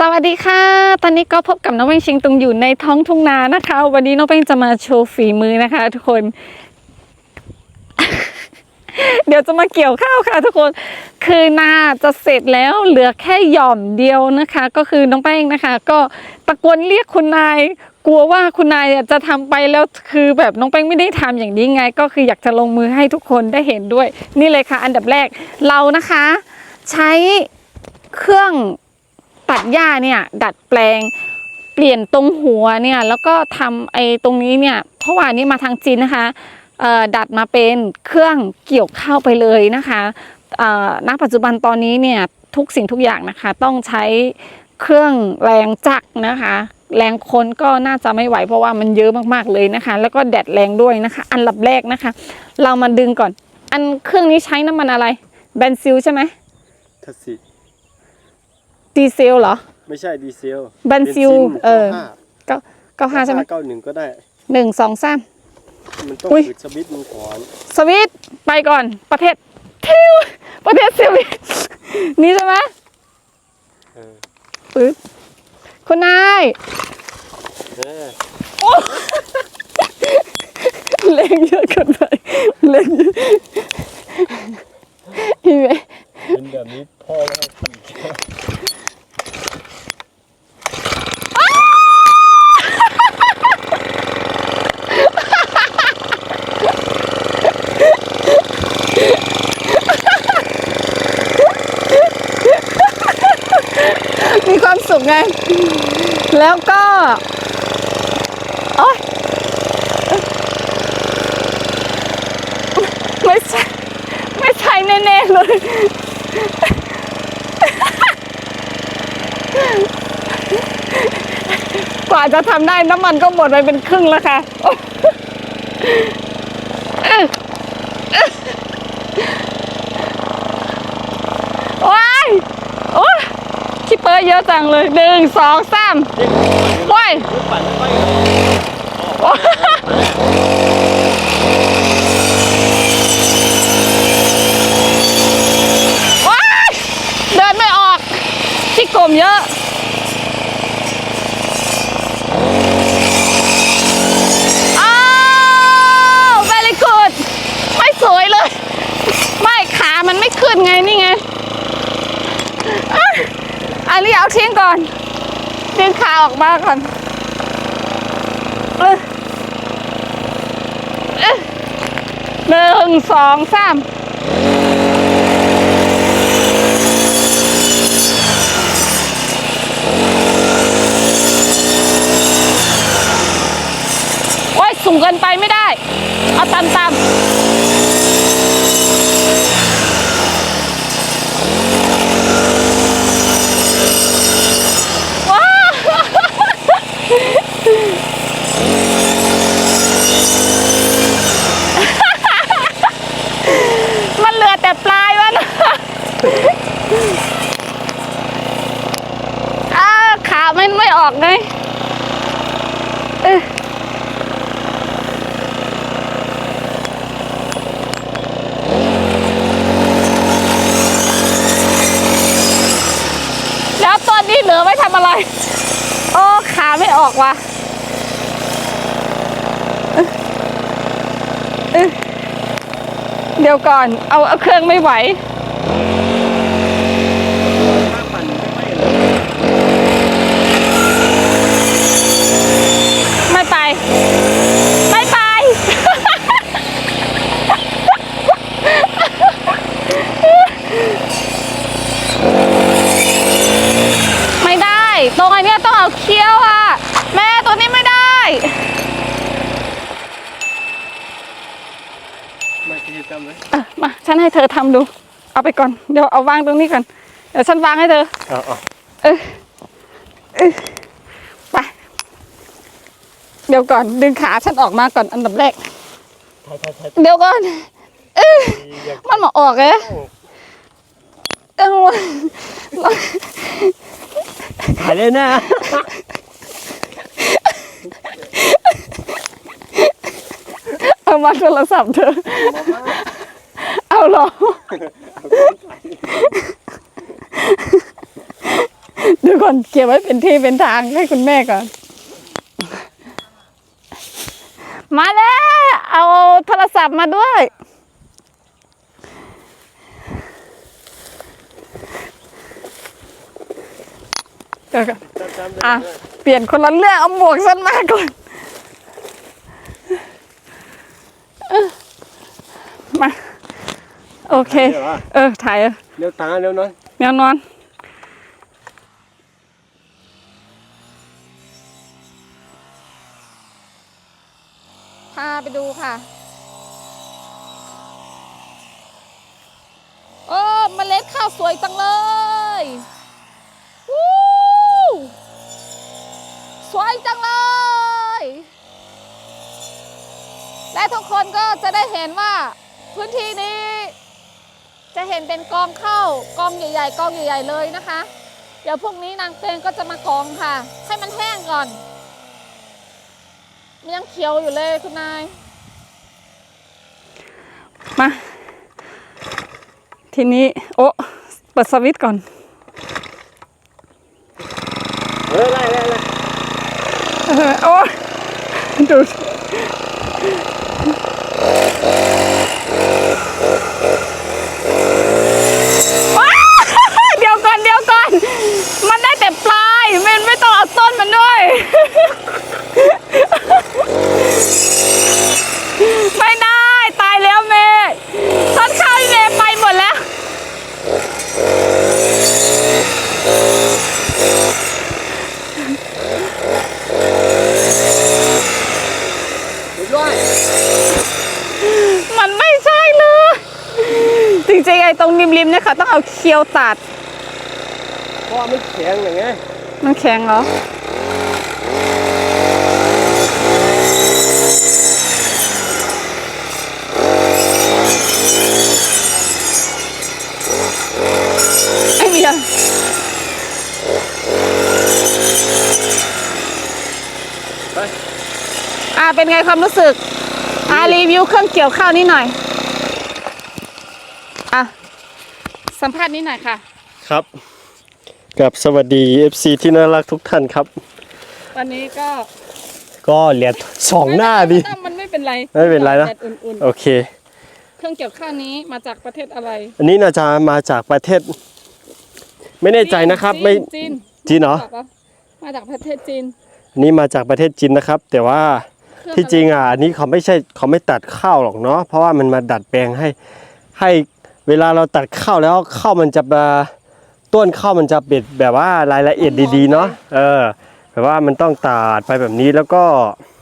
สวัสดีค่ะ ตอนนี้ก็พบกับน้องเป้งชิงตุงอยู่ในท้องทุ่งนานะคะ วันนี้น้องเป้งจะมาโชว์ฝีมือนะคะ ทุกคน เดี๋ยวจะมาเกี่ยวข้าวค่ะทุกคน คือนาจะเสร็จแล้วเหลือแค่หย่อมเดียวนะคะ ก็คือน้องแป้งนะคะ ก็ตะโกนเรียกคุณนาย กลัวว่าคุณนายจะทำไปแล้วคือแบบน้องแป้งไม่ได้ทำอย่างนี้ไง ก็คืออยากจะลงมือให้ทุกคนได้เห็นด้วย นี่เลยค่ะ อันดับแรกเรานะคะ ใช้เครื่อง ตัดหญ้าเนี่ยดัดแปลงเปลี่ยนตรงหัวเนี่ยแล้วก็ทำไอ้ตรงนี้เนี่ยเพราะว่านี่มาทางจีนนะคะดัดมาเป็นเครื่องเกี่ยวข้าวไปเลยนะคะณปัจจุบันตอนนี้เนี่ยทุกสิ่งทุกอย่างนะคะต้องใช้เครื่องแรงจักรนะคะ แรงคนก็น่าจะไม่ไหวเพราะว่ามันเยอะมากๆเลยนะคะ แล้วก็แดดแรงด้วยนะคะ อันดับแรกนะคะ เรามาดึงก่อน อันเครื่องนี้ใช้น้ำมันอะไรเบนซิลใช่ไหมทัศสิ ดีเซลเหรอ ไม่ใช่ดีเซลเบนซิลเออเก้าเก้าเก้าห้าใช่ไหมเก้าหนึ่งก็ได้หนึ่งสองสามมันต้องอุ๊ยปิดสวิตช์มันก่อนสวิตช์ไปก่อนประเทศทิวประเทศสวิตช์นี่ใช่ไหมเออปึ๊บคุณนายเออเล่งเยอะเกินไปเล่งเยอะเห็นไหมเป็นแบบนี้พ่อไม่ให้ทำอีกแล้ว มีความสุขไง แล้วก็โอ๊ยไม่ใช่ ไม่ใช่แน่ๆเลย กว่าจะทำได้น้ำมันก็หมดไปเป็นครึ่งแล้วค่ะโอ้ยโอ้ยคิปเป อร์เยอะจังเลยหนึ่งสองสามโอ้ยว้ายเดินไม่ออกที่กลมเยอะอ้าว very good ไม่สวยเลย ไม่ขามันไม่ขึ้นไงนี่ไง อันนี้เอาทิ้งก่อนดึงขาออกมาก่อนหนึ่งสองสาม โอ้ยสูงเกินไปไม่ได้ เอาตามตามว้าวมันเหลือแต่ปลายมันอ้าขามันไม่ ออกไงเออแล้วตัวนี้เหลือไว้ทำอะไร โอ้ ขาไม่ออกว่ะเอ๊ะเอ๊ะเดี๋ยวก่อน เอาเอาเครื่องไม่ไหว ถ้าปั่นไม่ไหวเลย ไม่ไปไม่ไป ไม่ได้ ตรงอันเนี้ยต้องเอาเคี้ยวอะ แม่ตัวนี้ไม่ได้ไม่กิจกรรมไหมอะ มาฉันให้เธอทำดู เอาไปก่อน เดี๋ยวเอาวางตรงนี้ก่อน เดี๋ยวฉันวางให้เธอ เอาเอาเออเออไป เดี๋ยวก่อนดึงขาฉันออกมาก่อนอันดับแรก ถ่ายถ่ายถ่ายเดี๋ยวก่อนเอออยากมันมาออกเลยเออถ่ายเลยนะ เอามาโทรศัพท์เธอ เอาเหรอ เดี๋ยวทุกคนเก็บไว้เป็นที่เป็นทางให้คุณแม่ก่อน มาแล้ว เอาโทรศัพท์มาด้วยเดี๋ยวก่อนจำจำได้อะ เปลี่ยนคนละเรื่องเอาหมวกฉันมาก่อนเออมา โอเคเดี๋ยวอะเออ ถ่ายเร็วตาเร็วนอนแมวนอน พาไปดูค่ะ โอ้เมล็ดข้าวสวยจังเลยวู้สวยจังเลย และทุกคนก็จะได้เห็นว่าพื้นที่นี้จะเห็นเป็นกองข้าวกองใหญ่ๆกองใหญ่ ๆ เลยนะคะ เดี๋ยวพรุ่งนี้นางเตงก็จะมากองค่ะ ให้มันแห้งก่อนมันยังเขียวอยู่เลยคุณนาย มา ทีนี้ โอ้เปิดสวิตช์ก่อนเออไล่ไล่ไล่เออโอ้ดูว้าวเดี๋ยวก่อนเดี๋ยวก่อน มันได้แต่ปลาย มันไม่ต้องเอาต้นมันด้วย ไม่ได้ ตายแล้วเมย์ต้นข้าวพี่เมย์ไปหมดแล้ว ดูด้วย มันไม่ใช่เลย จ ริงๆไอ้ตรงริมๆเนี่ยค่ะต้องเอาเคียวตัด เพราะว่ามันแข็งอย่างเงี้ยมันแข็งเหรอ ไอ้เมียไปอ่าเป็นไงความรู้สึก อ่ารีวิวเครื่องเกี่ยวข้าวนิดหน่อย สัมภาษณ์นิดหน่อยค่ะ ครับ กับสวัสดี FC ที่น่ารักทุกท่านครับ วันนี้ก็ก็เหรียญสองหน้าดิ ไม่ต้องมันไม่เป็นไรไม่เป็นไรนะ แดดอุ่นโอเค ๆ เครื่องเกี่ยวข้าวนี้มาจากประเทศอะไรอันนี้น่าจะมาจากประเทศ ไม่แน่ใจนะครับจีไม่ จีนจีนเหรอจากปะมาจากประเทศจีนอันนี้มาจากประเทศจีนนะครับ แต่ว่าเคอที่จริงอะอันนี้เขาไม่ใช่เขาไม่ตัดข้าวหรอกเนาะเพราะว่ามันมาดัดแปลงให้ให้ เวลาเราตัดข้าวแล้วข้าวมันจะมาต้นข้าวมันจะเป็นแบบว่ารายละเอียดดีๆเนาะเออแบบว่ามันต้องตัดไปแบบนี้แล้วก็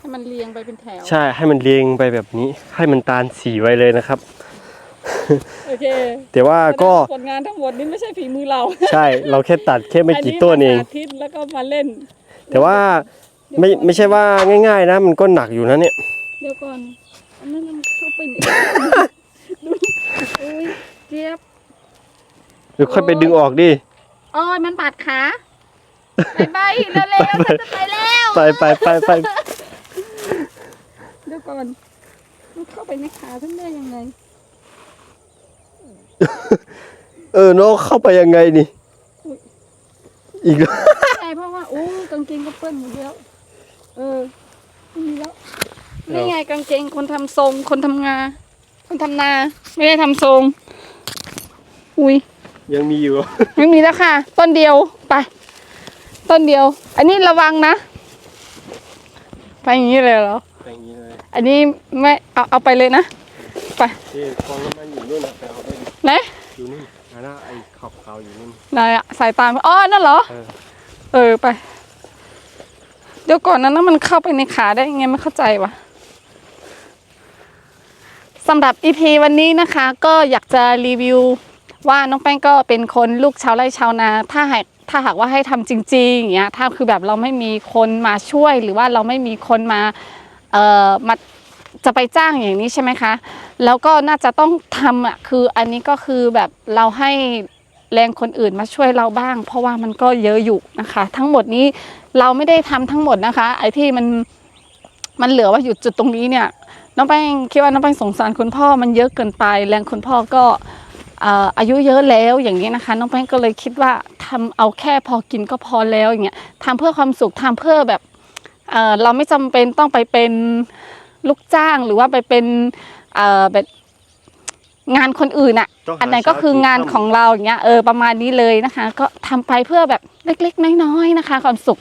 ให้มันเรียงไปเป็นแถว ใช่ให้มันเรียงไปแบบนี้ ให้มันตาลสีไว้เลยนะครับโอเคแต่ว่าก็แสดงว่าผลงานทั้งหมดนี้ไม่ใช่ฝีมือเรา ใช่เราแค่ตัดแค่ไม่กี่ต้นเองนนี้มาสาธิตแล้วก็มาเล่น แต่ว่าไม่ไม่ใช่ว่าง่าย ๆ นะ มันก็หนักอยู่นะเนี่ยเดี๋ยวก่อนอันนั้นมันเข้าไปไหน ดูอุ้ยเจี๊ยบ เดี๋ยวค่อยไปดึงออกดิโอ้ยมันบาดขาไปไปเร็วๆฉันจะไปแล้วไปไปไปไปเดี๋ยวก่อนมันเข้าไปในขาฉันได้ยังไง เออน้องเข้าไปยังไงนี่ อุ๊ย อีกแล้วใช่เพราะว่าโอ้กางเกงก็เปื้อนหมดแล้วเออไม่มีแล้วนี่ไงกางเกงคนทำทรงคนทำงาน คนทำนา ไม่ได้ทำทรง อุ้ย ยังมีอยู่ ไม่มีแล้วค่ะ ต้นเดียวไป ต้นเดียว อันนี้ระวังนะไปอย่างนี้เลยเหรออย่างนี้เลยอันนี้ไม่เอาเอาไปเลยนะไปที่กองน้ำมันอยู่นู่นนะไปเอาได้ดิไหนอยู่นู่นอันนั้นไอ้ขอบขาวอยู่นู่นไหนอะสายตามอ๋อนั่นเหรอ เออเออไป เดี๋ยวก่อนนั้นนะมันเข้าไปในขาได้ยังไงไม่เข้าใจวะสำหรับอีพีวันนี้นะคะ ก็อยากจะรีวิว ว่าน้องแป้งก็เป็นคนลูกชาวไร่ชาวนา ถ้าหากถ้าหากว่าให้ทำจริงๆอย่างเงี้ยถ้าคือแบบเราไม่มีคนมาช่วยหรือว่าเราไม่มีคนมาเอ่อมาจะไปจ้างอย่างนี้ใช่ไหมคะ แล้วก็น่าจะต้องทำอะคืออันนี้ก็คือแบบเราให้แรงคนอื่นมาช่วยเราบ้าง เพราะว่ามันก็เยอะอยู่นะคะ ทั้งหมดนี้เราไม่ได้ทำทั้งหมดนะคะ ไอ้ที่มันมันเหลือว่าอยู่จุดตรงนี้เนี่ยน้องแป้งคิดว่าน้องแป้งสงสารคุณพ่อมันเยอะเกินไป แรงคุณพ่อก็ อ่ออายุเยอะแล้วอย่างนี้นะคะ น้องแป้งก็เลยคิดว่าทำเอาแค่พอกินก็พอแล้วอย่างเงี้ยทำเพื่อความสุขทำเพื่อแบบเอ่อเราไม่จำเป็นต้องไปเป็นลูกจ้างหรือว่าไปเป็นเอ่อแบบงานคนอื่นอะต้องหาอันไหนก็คืองานของเราอย่างเงี้ยเออประมาณนี้เลยนะคะ ก็ทำไปเพื่อแบบเล็กๆน้อยๆนะคะ ความสุข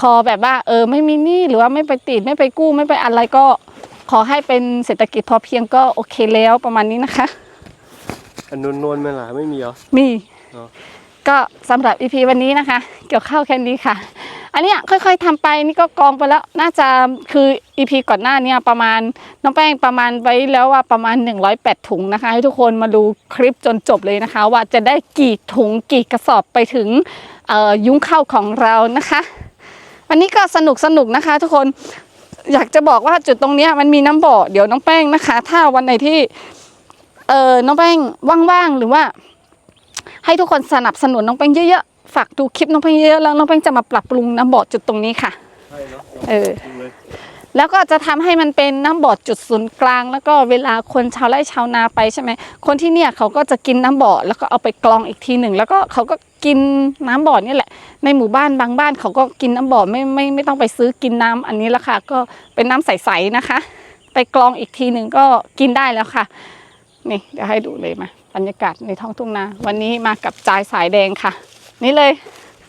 ขอแบบว่าเออไม่มีหนี้หรือว่าไม่ไปติดไม่ไปกู้ไม่ไปอะไรก็ ขอให้เป็นเศรษฐกิจพอเพียงก็โอเคแล้วประมาณนี้นะคะ อันนวลนวลๆไหมล่ะไม่มีเหรอ มีอ๋อ ก็สำหรับ EP วันนี้นะคะ เกี่ยวข้าวแค่นี้ค่ะ อันเนี้ยค่อยๆทำไปนี่ก็กองไปแล้วน่าจะคือ EP ก่อนหน้าเนี้ประมาณน้องแป้งประมาณไว้แล้วว่าประมาณ 108 ถุงนะคะ ให้ทุกคนมาดูคลิปจนจบเลยนะคะ ว่าจะได้กี่ถุงกี่กระสอบไปถึงเอ่อยุ้งข้าวของเรานะคะ วันนี้ก็สนุกสนุกนะคะ ทุกคนอยากจะบอกว่าจุดตรงเนี้ยมันมีน้ำบ่อเดี๋ยวน้องแป้งนะคะ ถ้าวันไหนที่ เออน้องแป้งว่างๆหรือว่า ให้ทุกคนสนับสนุนน้องแป้งเยอะๆฝากดูคลิปน้องแป้งเยอะๆแล้วน้องแป้งจะมาปรับปรุงน้ำบ่อจุดตรงนี้ค่ะ ใช่เนาะเออ จริงเลยแล้วก็จะทำให้มันเป็นน้ำบ่อจุดศูนย์กลาง แล้วก็เวลาคนชาวไร่ชาวนาไปใช่ไหมคนที่เนี่ยเขาก็จะกินน้ำบ่อแล้วก็เอาไปกรองอีกทีหนึ่งแล้วก็เขาก็กินน้ำบ่อนี่แหละ ในหมู่บ้านบางบ้านเขาก็กินน้ำบ่อไม่ไม่ไม่ต้องไปซื้อกินน้ำอันนี้แล้วค่ะก็เป็นน้ำใสๆนะคะ ไปกรองอีกทีหนึ่งก็กินได้แล้วค่ะ นี่เดี๋ยวให้ดูเลยมาบรรยากาศในท้องทุ่งนาวันนี้มากับจายสายแดงค่ะ นี่เลย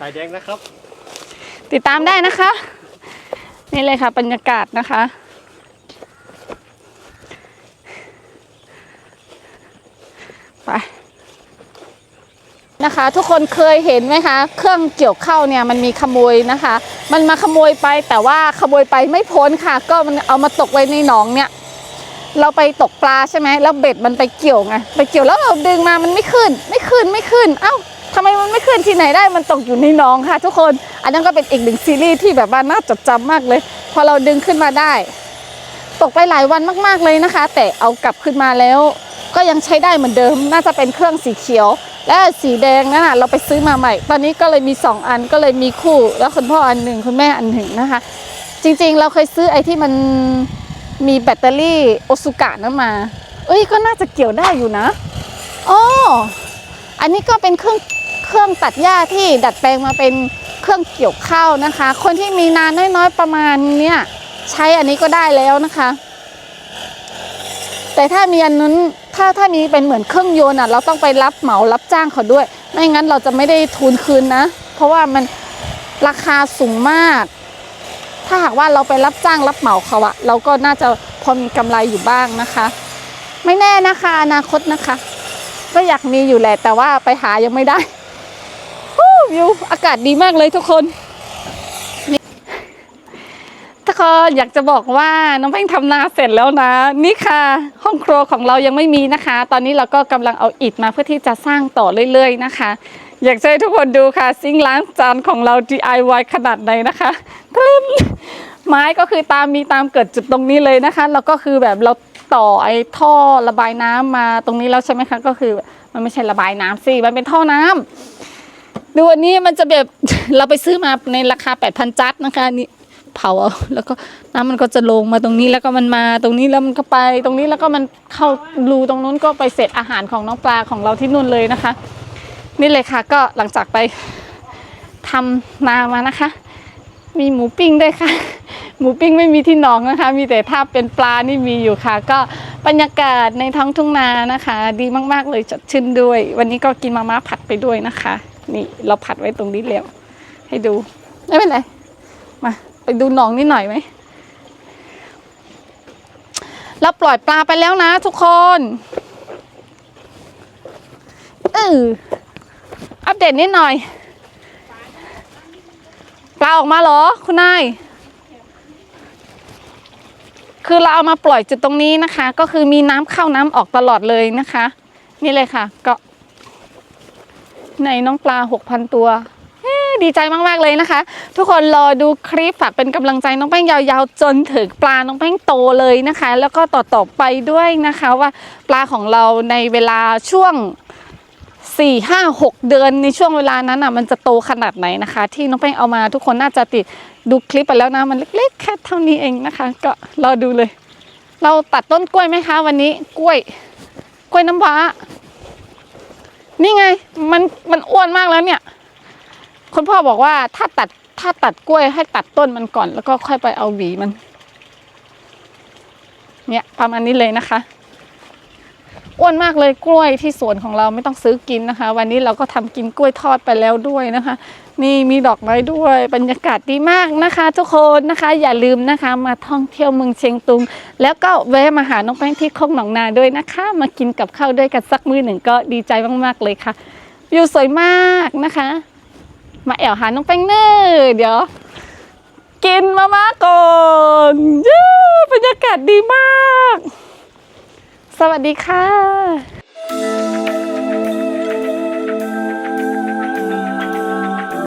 สายแดงนะครับ ติดตามได้นะคะ นี่เลยค่ะบรรยากาศนะคะ ไปนะคะ ทุกคนเคยเห็นไหมคะ เครื่องเกี่ยวข้าวเนี่ยมันมีขโมยนะคะ มันมาขโมยไปแต่ว่าขโมยไปไม่พ้นค่ะ ก็มันเอามาตกไว้ในหนองเนี่ย เราไปตกปลาใช่ไหมแล้วเบ็ดมันไปเกี่ยวไงไปเกี่ยวแล้วเราดึงมามันไม่ขึ้น ไม่ขึ้นไม่ขึ้น เอ้าทำไมมันไม่ขึ้นที่ไหนได้มันตกอยู่ในหนองค่ะ ทุกคน อันนั้นก็เป็นอีกหนึ่งซีรีส์ที่แบบว่าน่าจดจำมากเลย พอเราดึงขึ้นมาได้ ตกไปหลายวันมากๆเลยนะคะ แต่เอากลับขึ้นมาแล้ว ก็ยังใช้ได้เหมือนเดิม น่าจะเป็นเครื่องสีเขียว และสีแดงนั่นน่ะเราไปซื้อมาใหม่ ตอนนี้ก็เลยมี 2 อันก็เลยมีคู่ แล้วคุณพ่ออันหนึ่งคุณแม่อันหนึ่งนะคะ จริงๆ เราเคยซื้อไอ้ที่มัน มีแบตเตอรี่โอซุกะนั้นมา เอ้ยก็น่าจะเกี่ยวได้อยู่นะอ๋ออันนี้ก็เป็นเครื่องเครื่องตัดหญ้าที่ดัดแปลงมาเป็นเครื่องเกี่ยวข้าวนะคะ คนที่มีนานน้อยๆประมาณเนี้ยใช้อันนี้ก็ได้แล้วนะคะ แต่ถ้ามีอันนั้นถ้าถ้ามีเป็นเหมือนเครื่องยนต์อะเราต้องไปรับเหมารับจ้างเขาด้วย ไม่งั้นเราจะไม่ได้ทุนคืนนะ เพราะว่ามันราคาสูงมาก ถ้าหากว่าเราไปรับจ้างรับเหมาเขาอะเราก็น่าจะพอมีกำไรอยู่บ้างนะคะ ไม่แน่นะคะอนาคตนะคะ ก็อยากมีอยู่แหละแต่ว่าไปหายังไม่ได้ฮู้วิวอากาศดีมากเลยทุกคนนี่ทุกคนอยากจะบอกว่าน้องแป้งทำนาเสร็จแล้วนะ นี่ค่ะ ห้องครัวของเรายังไม่มีนะคะ ตอนนี้เราก็กำลังเอาอิฐมาเพื่อที่จะสร้างต่อเรื่อยๆนะคะ อยากให้ทุกคนดูค่ะ ซิงล้างจานของเรา DIY ขนาดไหนนะคะกริ๊มไม้ก็คือตามมีตามเกิดจุดตรงนี้เลยนะคะ แล้วก็คือแบบเราต่อไอ้ท่อระบายน้ำมาตรงนี้แล้วใช่ไหมคะก็คือ มันไม่ใช่ระบายน้ำสิมันเป็นท่อน้ำดูอันนี้มันจะแบบเราไปซื้อมาในราคา 8,000 จัดนะคะนี่เผาเอาแล้วก็น้ำมันก็จะลงมาตรงนี้แล้วก็มันมาตรงนี้แล้วมันก็ไป ตรงนี้แล้วก็มันเข้ารูตรงนู้นก็ไปเสร็จอาหารของน้องปลาของเราที่นู่นเลยนะคะ นี่เลยค่ะ ก็หลังจากไปทำนามานะคะ มีหมูปิ้งด้วยค่ะ หมูปิ้งไม่มีที่หนองนะคะ มีแต่ถ้าเป็นปลานี่มีอยู่ค่ะ ก็บรรยากาศในท้องทุ่งนานะคะ ดีมาก ๆ เลยจดชื่นด้วย วันนี้ก็กินมาม่าผัดไปด้วยนะคะ นี่เราผัดไว้ตรงนี้แล้ว ให้ดูไม่เป็นไรมาไปดูหนองนิดหน่อยไหมเราปล่อยปลาไปแล้วนะทุกคนเออ อัปเดตนิดหน่อย ปลาออกมาเหรอ คุณนาย คือเราเอามาปล่อยจุดตรงนี้นะคะ ก็คือมีน้ำเข้าน้ำออกตลอดเลยนะคะ นี่เลยค่ะ ก็ ในน้องปลาหกพันตัวดีใจมากๆเลยนะคะ ทุกคนรอดูคลิปฝากเป็นกำลังใจน้องแป้งยาวๆ จนถึงปลาน้องแป้งโตเลยนะคะ แล้วก็ต่อๆไปด้วยนะคะว่าปลาของเราในเวลาช่วง สี่ห้าหกเดือนในช่วงเวลานั้นอะมันจะโตขนาดไหนนะคะ ที่น้องแป้งเอามาทุกคนน่าจะติดดูคลิปไปแล้วนะ มันเล็กๆแค่เท่านี้เองนะคะ ก็รอดูเลย เราตัดต้นกล้วยไหมคะ วันนี้กล้วย กล้วยน้ำว้า นี่ไง มันมันอ้วนมากแล้วเนี่ย คุณพ่อบอกว่าถ้าตัดถ้าตัดกล้วยให้ตัดต้นมันก่อน แล้วก็ค่อยไปเอาหวีมัน เนี่ยประมาณนี้เลยนะคะ อ้วนมากเลยกล้วยที่สวนของเราไม่ต้องซื้อกินนะคะ วันนี้เราก็ทำกินกล้วยทอดไปแล้วด้วยนะคะ นี่มีดอกไม้ด้วยบรรยากาศดีมากนะคะ ทุกคนนะคะ อย่าลืมนะคะมาท่องเที่ยวเมืองเชียงตุง แล้วก็แวะมาหาน้องแป้งที่โคกหนองนาด้วยนะคะ มากินกับข้าวด้วยกันสักมื้อหนึ่งก็ดีใจมากๆเลยค่ะวิวสวยมากนะคะ มาแอวหาน้องแป้งเนอร์เดี๋ยว กินมาม่าก่อนเย้บรรยากาศดีมาก สวัสดีค่ะ